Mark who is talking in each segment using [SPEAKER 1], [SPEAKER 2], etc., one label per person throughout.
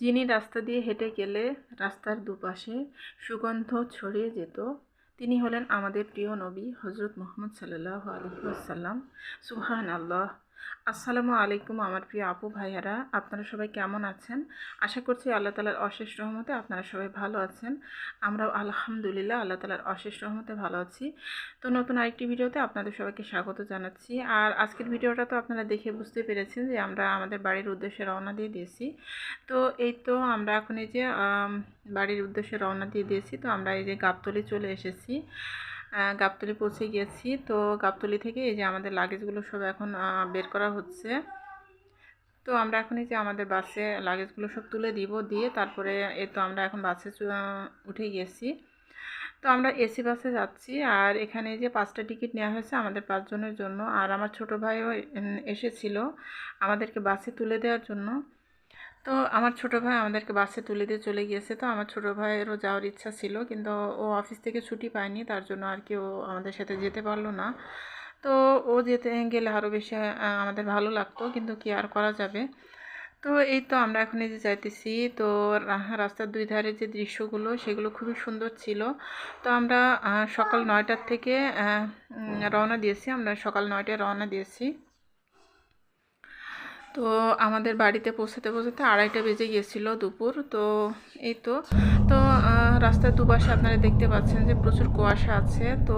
[SPEAKER 1] যিনি রাস্তা দিয়ে হেঁটে গেলে রাস্তার দুপাশে সুগন্ধ ছড়িয়ে যেত, তিনি হলেন আমাদের প্রিয় নবী হজরত মোহাম্মদ সাল্লাহ আলহিসাল্লাম সুহান আল্লাহ আসসালামু আলাইকুম আমার প্রিয় আপু ভাইয়ারা, আপনারা সবাই কেমন আছেন? আশা করছি আল্লাহ তালার অশেষ রহমতে আপনারা সবাই ভালো আছেন। আমরাও আলহামদুলিল্লাহ আল্লাহ তালার অশেষ রহমতে ভালো আছি। তো নতুন আরেকটি ভিডিওতে আপনাদের সবাইকে স্বাগত জানাচ্ছি। আর আজকের ভিডিওটা তো আপনারা দেখে বুঝতে পেরেছেন যে আমরা আমাদের বাড়ির উদ্দেশ্যে রওনা দিয়ে দিয়েছি। তো এই তো আমরা এখন এই যে বাড়ির উদ্দেশ্যে রওনা দিয়ে দিয়েছি। তো আমরা এই যে গাবতলি চলে এসেছি। গাবতলি পৌঁছে গিয়েছি তো গাবতলি থেকে এই যে আমাদের লাগেজগুলো সব এখন বের করা হচ্ছে। তো আমরা এখন এই যে আমাদের বাসে লাগেজগুলো সব তুলে দিব, দিয়ে তারপরে এ তো আমরা এখন বাসে উঠে গিয়েছি তো আমরা এসি বাসে যাচ্ছি, আর এখানে যে পাঁচটা টিকিট নেওয়া হয়েছে আমাদের পাঁচজনের জন্য। আর আমার ছোটো ভাইও এসেছিল আমাদেরকে বাসে তুলে দেওয়ার জন্য। তো আমার ছোটো ভাই আমাদেরকে বাসে তুলে দিয়ে চলে গিয়েছে। তো আমার ছোটো ভাইয়েরও যাওয়ার ইচ্ছা ছিল, কিন্তু ও অফিস থেকে ছুটি পায়নি, তার জন্য আর কি ও আমাদের সাথে যেতে পারল না। তো ও যেতে গেলে আরও বেশি আমাদের ভালো লাগতো, কিন্তু কি আর করা যাবে? তো এই তো আমরা এখন এই যে যাইতেছি, তো রাস্তার দুই ধারে যে দৃশ্যগুলো, সেগুলো খুবই সুন্দর ছিল। তো আমরা সকাল নয়টার থেকে রওনা দিয়েছি, আমরা সকাল নয়টায় রওনা দিয়েছি। তো আমাদের বাড়িতে পৌঁছাতে পৌঁছাতে আড়াইটা বেজে গিয়েছিল দুপুর, তো এই তো। তো রাস্তার দুপাশে আপনারা দেখতে পাচ্ছেন যে প্রচুর কুয়াশা আছে, তো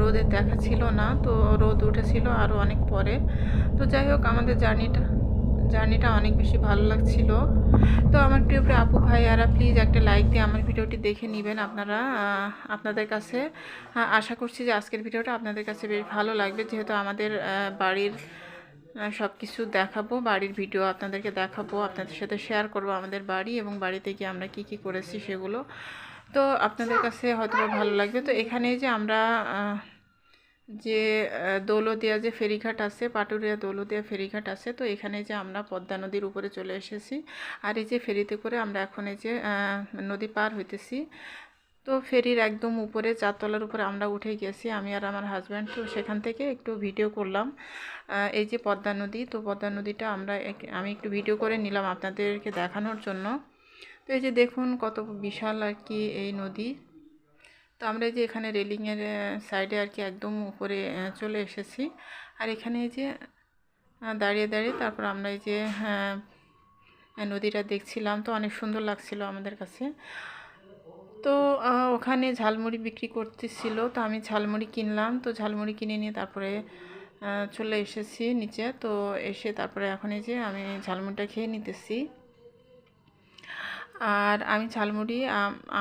[SPEAKER 1] রোদের দেখা ছিল না, তো রোদ উঠেছিল আরও অনেক পরে। তো যাই হোক, আমাদের জার্নিটা জার্নিটা অনেক বেশি ভালো লাগছিল। তো আমার প্রিয় প্রিয় আপু ভাইয়ারা প্লিজ একটা লাইক দিয়ে আমার ভিডিওটি দেখে নেবেন আপনারা আপনাদের কাছে। আশা করছি যে আজকের ভিডিওটা আপনাদের কাছে বেশ ভালো লাগবে, যেহেতু আমাদের বাড়ির সব কিছু দেখাবো, বাড়ির ভিডিও আপনাদেরকে দেখাবো, আপনাদের সাথে শেয়ার করব আমাদের বাড়ি এবং বাড়িতে গিয়ে আমরা কি কি করেছি সেগুলো। তো আপনাদের কাছে হয়তো ভালো লাগবে। তো এখানে যে আমরা যে দৌলদিয়া যে ফেরিঘাট আছে, পাটুরিয়া দৌলদিয়া ফেরিঘাট আছে, তো এখানে যে আমরা পদ্মা নদীর উপরে চলে এসেছি। আর এই যে ফেরিতে করে আমরা এখন এই যে নদী পার হইতেছি তো ফেরির একদম উপরে চারতলার উপরে আমরা উঠে গেছি আমি আর আমার হাজব্যান্ড তো সেখান থেকে একটু ভিডিও করলাম। এই যে পদ্মা নদী তো পদ্মা নদীটা আমরা আমি একটু ভিডিও করে নিলাম আপনাদেরকে দেখানোর জন্য। তো এই যে দেখুন কত বিশাল আর কি এই নদী। তো আমরা যে এখানে রেলিংয়ের সাইডে আর কি একদম উপরে চলে এসেছি। আর এখানে এই যে দাঁড়িয়ে দাঁড়িয়ে তারপর আমরা এই যে হ্যাঁ, নদীটা দেখছিলাম তো অনেক সুন্দর লাগছিল আমাদের কাছে। তো ওখানে ঝালমুড়ি বিক্রি করতেছিল। তো আমি ঝালমুড়ি কিনলাম। তো ঝালমুড়ি কিনে নিয়ে তারপরে চলে এসেছি নিচে। তো এসে তারপরে এখন এই যে আমি ঝালমুড়িটা খেয়ে নিতেছি। আর আমি ঝালমুড়ি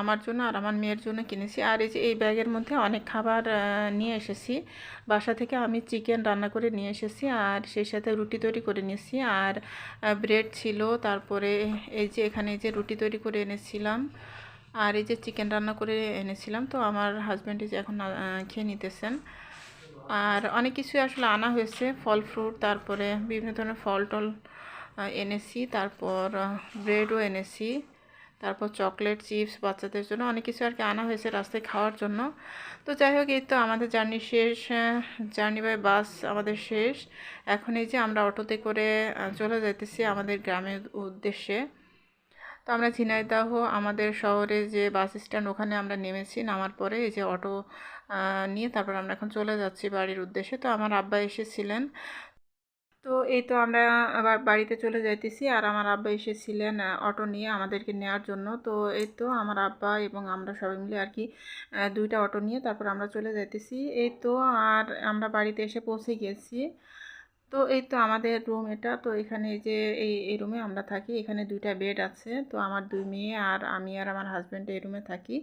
[SPEAKER 1] আমার জন্য আর আমার মেয়ের জন্য কিনেছি। আর এই যে, এই ব্যাগের মধ্যে অনেক খাবার নিয়ে এসেছি। বাসা থেকে আমি চিকেন রান্না করে নিয়ে এসেছি। আর সেই সাথে রুটি তৈরি করে নিয়েছি। আর ব্রেড ছিল। তারপরে এই যে, এখানে যে রুটি তৈরি করে এনেছিলাম। আর এই যে চিকেন রান্না করে এনেছিলাম, তো আমার হাজব্যান্ড যে এখন খেয়ে নিতেছেন। আর অনেক কিছু আসলে আনা হয়েছে, ফল ফ্রুট তারপরে বিভিন্ন ধরনের ফল টল এনেছি, তারপর ব্রেডও এনেছি, তারপর চকলেট চিপস বাচ্চাদের জন্য অনেক কিছু আর কি আনা হয়েছে রাস্তায় খাওয়ার জন্য। তো যাই হোক, এই তো আমাদের জার্নি শেষ জার্নি বাই বাস আমাদের শেষ। এখন এই যে আমরা অটোতে করে চলে যাইতেছি আমাদের গ্রামের উদ্দেশ্যে। তো আমরা ঝিনাইদাহ, আমাদের শহরে যে বাস স্ট্যান্ড ওখানে আমরা নেমেছি, নামার পরে এই যে অটো নিয়ে তারপর আমরা এখন চলে যাচ্ছি বাড়ির উদ্দেশ্যে। তো আমার আব্বা এসেছিলেন। তো এই তো আমরা বাড়িতে চলে যাইতেছি আর আমার আব্বা এসেছিলেন অটো নিয়ে আমাদেরকে নেওয়ার জন্য। তো এই তো আমার আব্বা এবং আমরা সবাই মিলে আর কি দুইটা অটো নিয়ে তারপর আমরা চলে যাইতেছি। এই তো আর আমরা বাড়িতে এসে পৌঁছে গেছি। তো এই তো আমাদের রুম এটা। তো এখানে যে এই এই রুমে আমরা থাকি। এখানে দুইটা বেড আছে। তো আমার দুই মেয়ে আর আমি আর আমার হাজব্যান্ড এই রুমে থাকি।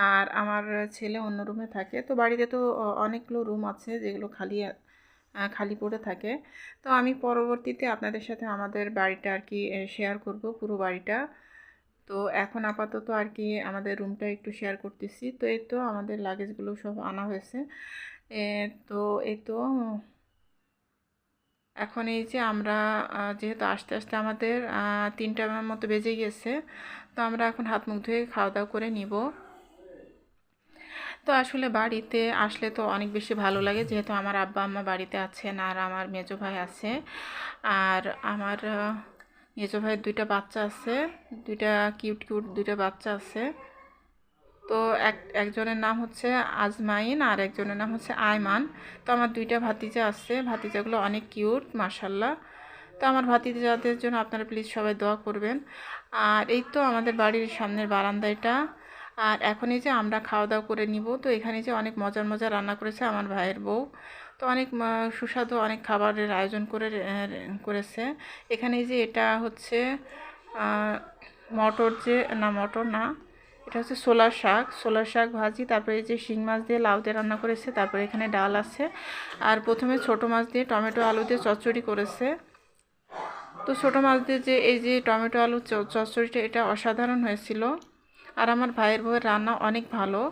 [SPEAKER 1] আর আমার ছেলে অন্য রুমে থাকে। তো বাড়িতে তো অনেকগুলো রুম আছে যেগুলো খালি খালি পড়ে থাকে। তো আমি পরবর্তীতে আপনাদের সাথে আমাদের বাড়িটা আর কি শেয়ার করব পুরো বাড়িটা। তো এখন আপাতত আর কি আমাদের রুমটা একটু শেয়ার করতেছি। তো এই তো আমাদের লাগেজগুলো সব আনা হয়েছে। তো এই তো এখন এই যে আমরা যেহেতু আস্তে আস্তে আমাদের তিনটার মতো বেজে গেছে, তো আমরা এখন হাত মুখ ধুয়ে খাওয়া দাওয়া করে নিব। তো আসলে বাড়িতে আসলে তো অনেক বেশি ভালো লাগে, যেহেতু আমার আব্বা আম্মা বাড়িতে আছেন আর আমার মেজো ভাই আছে। আর আমার মেজো ভাইয়ের দুইটা বাচ্চা আছে, দুইটা কিউট কিউট দুইটা বাচ্চা আছে। তো এক, একজনের নাম হচ্ছে আজমাইন আর একজনের নাম হচ্ছে আয়মান। তো আমার দুইটা ভাতিজা আছে, ভাতিজাগুলো অনেক কিউট মার্শাল্লাহ তো আমার ভাতিজাদের জন্য আপনারা প্লিজ সবাই দোয়া করবেন। আর এই তো আমাদের বাড়ির সামনের বারান্দা এটা আর এখনই যে আমরা খাওয়া দাওয়া করে নিব, তো এখানে যে অনেক মজার মজার রান্না করেছে আমার ভাইয়ের বউ। তো অনেক সুস্বাদু অনেক খাবারের আয়োজন করে করেছে। এখানে যে এটা হচ্ছে মটর যে, না মটর না এটা হচ্ছে সোলার শাক। সোলার শাক ভাজি, তারপরে যে শিং মাছ দিয়ে লাউ দিয়ে রান্না করেছে, তারপরে এখানে ডাল আছে। আর প্রথমে ছোট মাছ দিয়ে টমেটো, আলু দিয়ে চচ্চড়ি করেছে। তো ছোটো মাছ দিয়ে যে এই যে টমেটো, আলু চচ্চড়িটা, এটা অসাধারণ হয়েছিল। আর আমার ভাইয়ের বউয়ের রান্না অনেক ভালো।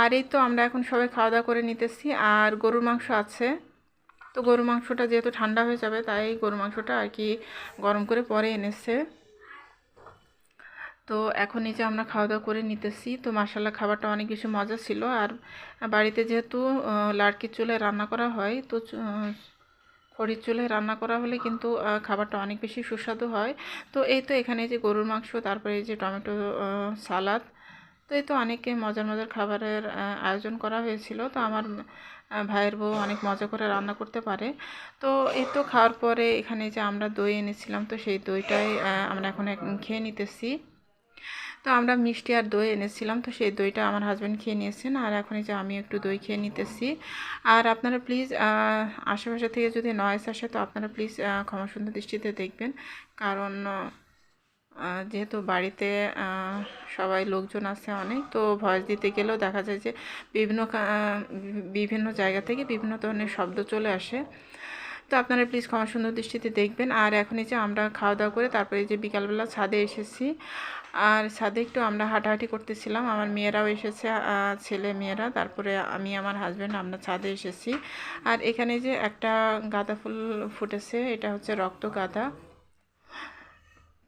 [SPEAKER 1] আর এই তো আমরা এখন সবাই খাওয়া দাওয়া করে নিতেছি। আর গরুর মাংস আছে। তো গরুর মাংসটা যেহেতু ঠান্ডা হয়ে যাবে, তাই গরুর মাংসটা আর কি গরম করে পরে এনেছে। তো এখন এই যে আমরা খাওয়া দাওয়া করে নিতেছি, তো মাসাল্লাহ খাবারটা অনেক বেশি মজা ছিল। আর বাড়িতে যেহেতু লাড়কির চুলায় রান্না করা হয়, তো খড়ির চুলায় রান্না করা হলে কিন্তু খাবারটা অনেক বেশি সুস্বাদু হয়। তো এই তো এখানে যে গরুর মাংস, তারপরে এই যে টমেটো সালাদ, তো এই তো অনেকে মজার মজার খাবারের আয়োজন করা হয়েছিল। তো আমার ভাইয়ের বউ অনেক মজা করে রান্না করতে পারে। তো এই তো খাওয়ার পরে এখানে যে আমরা দই এনেছিলাম, তো সেই দইটাই আমরা এখন খেয়ে নিতেছি। তো আমরা মিষ্টি আর দই এনেছিলাম, তো সেই দইটা আমার হাজব্যান্ড খেয়ে নিয়েছেন আর এখন এই যে আমি একটু দই খেয়ে নিতেছি। আর আপনারা প্লিজ আশেপাশে থেকে যদি নয়েস আসে তো আপনারা প্লিজ ক্ষমা সুন্দর দৃষ্টিতে দেখবেন। কারণ যেহেতু বাড়িতে সবাই লোকজন আছে অনেক, তো ভয়েস দিতে গেলেও দেখা যায় যে বিভিন্ন বিভিন্ন জায়গা থেকে বিভিন্ন ধরনের শব্দ চলে আসে। তো আপনারা প্লিজ ক্ষমা সুন্দর দৃষ্টিতে দেখবেন। আর এখন এই যে আমরা খাওয়া দাওয়া করে তারপরে যে বিকালবেলা ছাদে এসেছি আর ছাদে একটু আমরা হাঁটাহাঁটি করতেছিলাম। আমার মেয়েরাও এসেছে ছেলে মেয়েরা। তারপরে আমি, আমার হাজব্যান্ড আমরা ছাদে এসেছি। আর এখানে যে একটা গাঁদা ফুল ফুটেছে, এটা হচ্ছে রক্ত গাঁদা।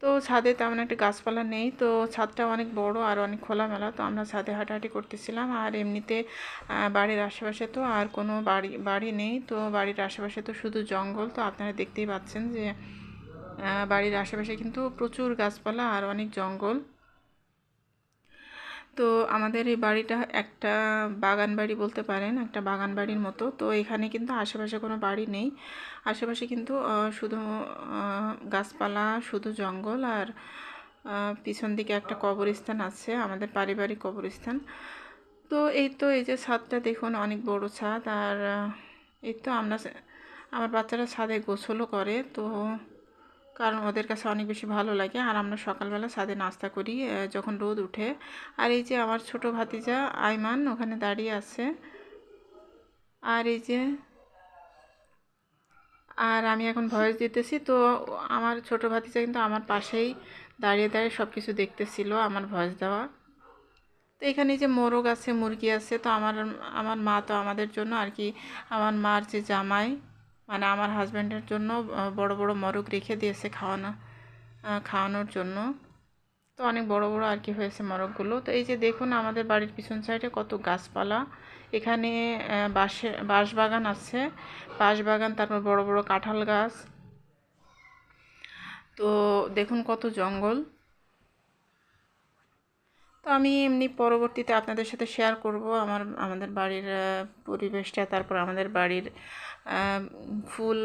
[SPEAKER 1] তো ছাদে তেমন একটা গাছপালা নেই। তো ছাদটা অনেক বড় আর অনেক খোলামেলা। তো আমরা ছাদে হাঁটাহাঁটি করতেছিলাম। আর এমনিতে বাড়ির আশেপাশে তো আর কোনো বাড়ি বাড়ি নেই। তো বাড়ির আশেপাশে তো শুধু জঙ্গল। তো আপনারা দেখতেই পাচ্ছেন যে বাড়ির আশেপাশে কিন্তু প্রচুর গাছপালা আর অনেক জঙ্গল। তো আমাদের এই বাড়িটা একটা বাগান বাড়ি বলতে পারেন, একটা বাগান বাড়ির মতো। তো এখানে কিন্তু আশেপাশে কোনো বাড়ি নেই। আশেপাশে কিন্তু শুধু গাছপালা, শুধু জঙ্গল আর পিছন দিকে একটা কবরস্থান আছে, আমাদের পারিবারিক কবরস্থান। তো এই তো, এই যে ছাদটা দেখুন, অনেক বড় ছাদ। আর এই তো আমরা, আমার বাচ্চারা ছাদে গোসলও করে। তো কারণ ওদের কাছে অনেক বেশি ভালো লাগে। আর আমরা সকালবেলা ছাদে নাস্তা করি যখন রোদ উঠে। আর এই যে আমার ছোট ভাতিজা আইমান, ওখানে দাঁড়িয়ে আছে। আর এই যে, আর আমি এখন ভয়েস দিতেছি। তো আমার ছোট ভাতিজা কিন্তু আমার পাশেই দাঁড়িয়ে দাঁড়িয়ে সব কিছু দেখতেছিল আমার ভয়েস দেওয়া। তো এখানে যে মোরগ আছে, মুরগি আছে, তো আমার আমার মা তো আমাদের জন্য আর কি, আমার মার যে জামাই মানে আমার হাজব্যান্ডের জন্য বড় বড় মোরগ রেখে দিয়েছে খাওয়ানো খাওয়ানোর জন্য। তো অনেক বড় বড় আর কি হয়েছে মোরগগুলো। তো এই যে দেখুন আমাদের বাড়ির পিছন সাইডে কত গাছপালা। এখানে বাঁশের, বাঁশ বাগান আছে। বাঁশ বাগান, তারপর বড় বড় কাঁঠাল গাছ। তো দেখুন কত জঙ্গল। তো আমি এমনি পরবর্তীতে আপনাদের সাথে শেয়ার করব আমার, আমাদের বাড়ির পরিবেশটা, তারপর আমাদের বাড়ির ফুল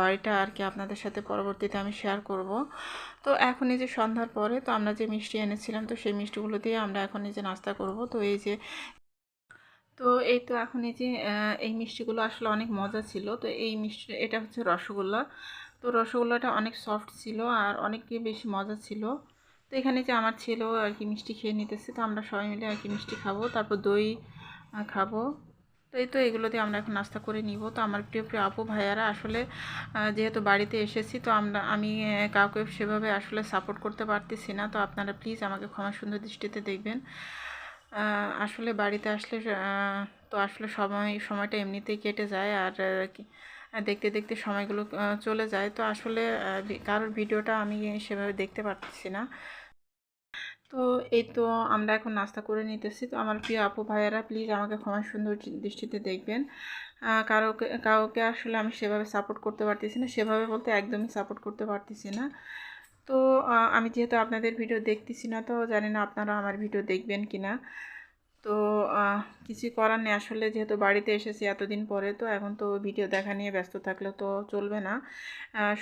[SPEAKER 1] বাড়িটা আর কি আপনাদের সাথে পরবর্তীতে আমি শেয়ার করব। তো এখন এই যে সন্ধ্যার পরে, তো আমরা যে মিষ্টি এনেছিলাম, তো সেই মিষ্টিগুলো দিয়ে আমরা এখন এই যে নাস্তা করব। তো এই যে, তো এই তো এখন এই যে এই মিষ্টিগুলো আসলে অনেক মজা ছিল। তো এই মিষ্টি, এটা হচ্ছে রসগোল্লা। তো রসগোল্লাটা অনেক সফট ছিল আর অনেক বেশি মজা ছিল। তো এখানে যে আমার ছেলেও আর কি মিষ্টি খেয়ে নিতেছে, তো আমরা সবাই মিলে আর কি মিষ্টি খাব। তারপর দই খাব। তো এই তো এগুলো দিয়ে আমরা এখন নাস্তা করে নিব। তো আমার প্রিয় প্রিয় আপু ভাইয়ারা, আসলে যেহেতু বাড়িতে এসেছি, তো আমরা, আমি কাউকে সেভাবে আসলে সাপোর্ট করতে পারতেছি না। তো আপনারা প্লিজ আমাকে ক্ষমা সুন্দর দৃষ্টিতে দেখবেন। আসলে বাড়িতে আসলে তো আসলে সময়, সময়টা এমনিতেই কেটে যায়। আর দেখতে দেখতে সময়গুলো চলে যায়। তো আসলে কারোর ভিডিওটা আমি সেভাবে দেখতে পারতেছি না। তো এই তো আমরা এখন নাস্তা করে নিতেছি। তো আমার প্রিয় আপু ভাইয়েরা প্লিজ আমাকে ক্ষমা সুন্দর দৃষ্টিতে দেখবেন। কারোকে, কাউকে আসলে আমি সেভাবে সাপোর্ট করতে পারতেছি না। সেভাবে বলতে একদমই সাপোর্ট করতে পারতেছি না। তো আমি যেহেতু আপনাদের ভিডিও দেখতেছি না, তো জানি না আপনারা আমার ভিডিও দেখবেন কি না তো কিছু করার নেই। আসলে যেহেতু বাড়িতে এসেছি এতদিন পরে, তো এখন তো ভিডিও দেখা নিয়ে ব্যস্ত থাকলে তো চলবে না।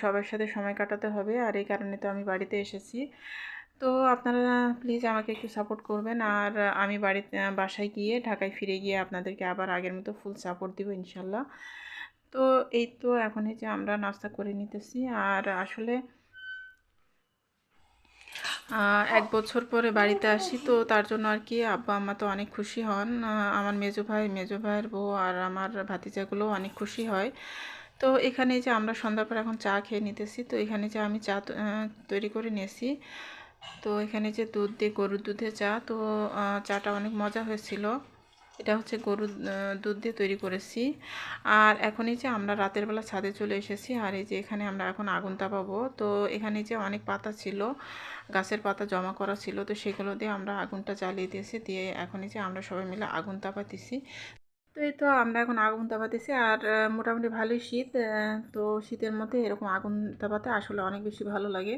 [SPEAKER 1] সবার সাথে সময় কাটাতে হবে। আর এই কারণে তো আমি বাড়িতে এসেছি। তো, আপনারা প্লিজ আমাকে একটু সাপোর্ট করবেন। আর আমি বাড়িতে বাসায় গিয়ে, ঢাকায় ফিরে গিয়ে আপনাদেরকে আবার আগের মতো ফুল সাপোর্ট দিব ইনশাল্লাহ। তো, এই তো, এখন এই যে আমরা নাস্তা করে নিতেছি। আর আসলে এক বছর পরে বাড়িতে আসি, তো তার জন্য আর কি আব্বা আম্মা তো অনেক খুশি হন। আমার মেজো ভাই, মেজো ভাইয়ের বউ আর আমার ভাতিজাগুলো অনেক খুশি হয়। তো এখানে যে আমরা সন্ধ্যার পর এখন চা খেয়ে নিতেছি, তো এখানে যে আমি চা তৈরি করে নিয়েছি। তো এখানে যে দুধ দিয়ে গরুর দুধে চা, তো চাটা অনেক মজা হয়েছিল। এটা হচ্ছে গরুর দুধ দিয়ে তৈরি করেছি। আর এখন এই যে আমরা রাতের বেলা ছাদে চলে এসেছি, আর এই যে এখানে আমরা এখন আগুন তাপাবো। তো এখানে যে অনেক পাতা ছিল, গাছের পাতা জমা করা ছিল, তো সেগুলো দিয়ে আমরা আগুনটা জ্বালিয়ে দিয়েছি, দিয়ে এখন এই যে আমরা সবাই মিলে আগুন তাপাতেছি। তো এই তো আমরা এখন আগুন তাপাতেছি, আর মোটামুটি ভালোই শীত তো শীতের মধ্যে এরকম আগুন তাপাতে আসলে অনেক বেশি ভালো লাগে।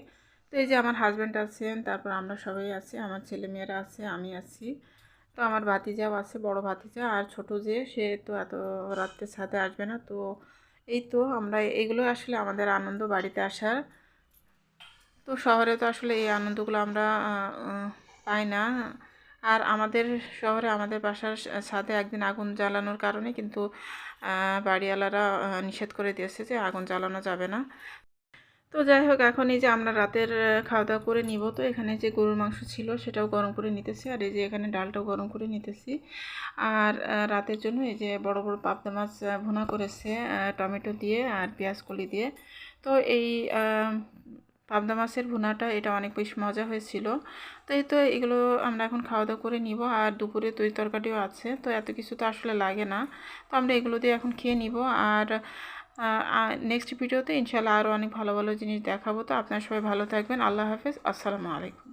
[SPEAKER 1] তো এই যে আমার হাজব্যান্ড আছেন, তারপর আমরা সবাই আছি, আমার ছেলে মেয়েরা আছে, আমি আছি। তো আমার ভাতিজাও আছে, বড় ভাতিজা আর ছোট যে, সে তো এত রাত্রে ছাদে আসবে না। তো এই তো আমরা এগুলো আসলে আমাদের আনন্দ বাড়িতে আসার। তো শহরে তো আসলে এই আনন্দগুলো আমরা পাই না। আর আমাদের শহরে আমাদের বাসার ছাদে একদিন আগুন জ্বালানোর কারণে কিন্তু বাড়িওয়ালারা নিষেধ করে দিয়েছে যে আগুন জ্বালানো যাবে না। তো যাই হোক, এখন এই যে আমরা রাতের খাওয়া দাওয়া করে নিব। তো এখানে যে গরুর মাংস ছিল সেটাও গরম করে নিতেছি। আর এই যে এখানে ডালটাও গরম করে নিতেছি। আর রাতের জন্য এই যে বড় বড় পাবদা মাছ ভুনা করেছে টমেটো দিয়ে আর পেঁয়াজ কলি দিয়ে। তো এই পাবদা মাছের ভুনাটা, এটা অনেক বেশ মজা হয়েছিল। তো এই তো এগুলো আমরা এখন খাওয়া দাওয়া করে নিব। আর দুপুরে তরি তরকারিও আছে। তো এত কিছু তো আসলে লাগে না। তো আমরা এগুলো দিয়ে এখন খেয়ে নিব। আর নেক্সট ভিডিওতে ইনশাল্লাহ আরও অনেক ভালো ভালো জিনিস দেখাবো। তো আপনার সবাই ভালো থাকবেন। আল্লাহ হাফেজ। আসসালামু আলাইকুম।